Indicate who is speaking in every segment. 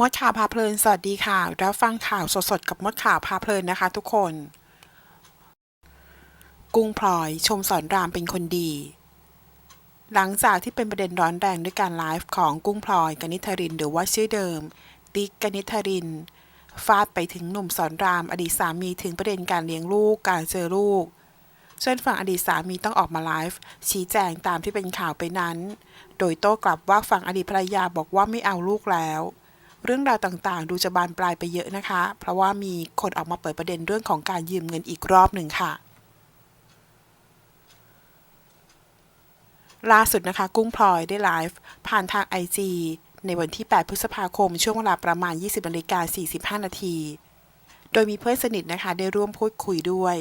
Speaker 1: มดข่าวพาเพลิน สวัสดีค่ะ รับฟังข่าวสดๆ กับมดข่าวพาเพลินนะคะทุกคน กุ้งพลอยชมสอนรามเป็นคนดี หลังจากที่เป็นประเด็นร้อนแรงด้วยการไลฟ์ของกุ้งพลอยกนิษฐริน หรือว่าชื่อเดิม ติ๊กกนิษฐริน ฟาดไปถึงหนุ่มสอนราม อดีตสามีถึงประเด็นการเลี้ยงลูก การเจอลูกจนฝั่งอดีตสามีต้องออกมาไลฟ์ชี้แจงตามที่เป็นข่าวไปนั้น โดยโต้กลับว่าฝั่งอดีตภรรยาบอกว่าไม่เอาลูกแล้ว เรื่องราวต่างๆ ดูจะบานปลายไปเยอะนะคะ เพราะว่ามีคนออกมาเปิดประเด็นเรื่องของการยืมเงินอีกรอบหนึ่งค่ะ ล่าสุดนะคะ กุ้งพลอยได้ไลฟ์ผ่านทาง IG ในวันที่ 8 พฤษภาคม ช่วงเวลาประมาณ 20นาฬิกา45 นาที โดยมีเพื่อนสนิทนะคะ ได้ร่วมพูดคุยด้วย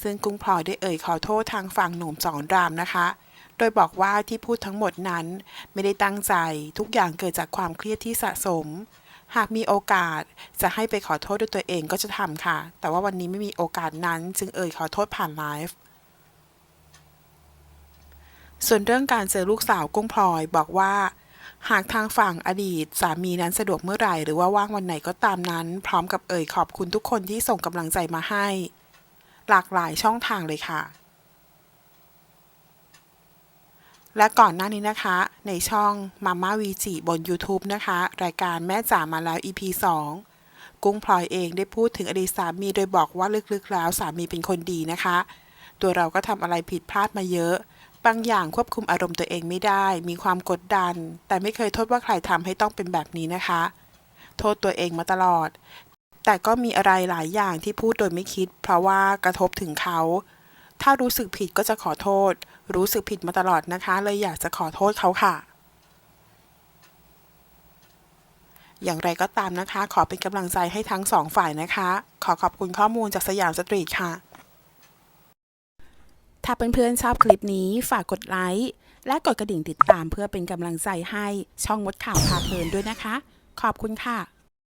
Speaker 1: ซึ่งกุ้งพลอยได้เอ่ยขอโทษทางฝั่งหนุ่มสอนรามนะคะ โดยบอกว่าที่พูดทั้งหมดนั้น ไม่ได้ตั้งใจ ทุกอย่างเกิดจากความเครียดที่สะสม หากมีโอกาสจะให้ไปขอโทษด้วยตัวเองก็จะทำค่ะ แต่ว่าวันนี้ไม่มีโอกาสนั้น จึงเอ่ยขอโทษผ่านไลฟ์ส่วนเรื่องการเจอลูกสาวกุ้งพลอยบอกว่า หากทางฝั่งอดีตสามีนั้นสะดวกเมื่อไหร่ หรือว่าว่างวันไหนก็ตามนั้น พร้อมกับเอ่ยขอบคุณทุกคนที่ส่งกำลังใจมาให้ หลากหลายช่องทางเลยค่ะ และก่อนหน้านี้นะคะ ในช่องมาม่าวีจิบน YouTube นะคะ รายการแม่จ๋ามาแล้ว EP 2 กุ้งพลอยเองได้พูดถึงอดีตสามีโดยบอกว่าลึกๆแล้วสามีเป็นคนดีนะคะ ตัวเราก็ทำอะไรผิดพลาดมาเยอะ บางอย่างควบคุมอารมณ์ตัวเองไม่ได้ มีความกดดัน แต่ไม่เคยโทษว่าใครทำให้ต้องเป็นแบบนี้นะคะ โทษตัวเองมาตลอด แต่ก็มีอะไรหลายอย่างที่พูดโดยไม่คิด เพราะว่ากระทบถึงเขา ถ้ารู้สึกผิดก็จะขอโทษ รู้สึกผิดมาตลอดนะคะ เลยอยากจะขอโทษเขาค่ะ อย่างไรก็ตามนะคะ ขอเป็นกำลังใจให้ทั้งสองฝ่ายนะคะ ขอขอบคุณข้อมูลจากสยามสตรีทค่ะ ถ้าเเพื่อนๆชอบคลิปนี้ฝากกดไลค์และกดกระดิ่งติดตามเพื่อเป็นกำลังใจให้ช่องมดข่าวพาเพลินด้วยนะคะ ขอบคุณค่ะ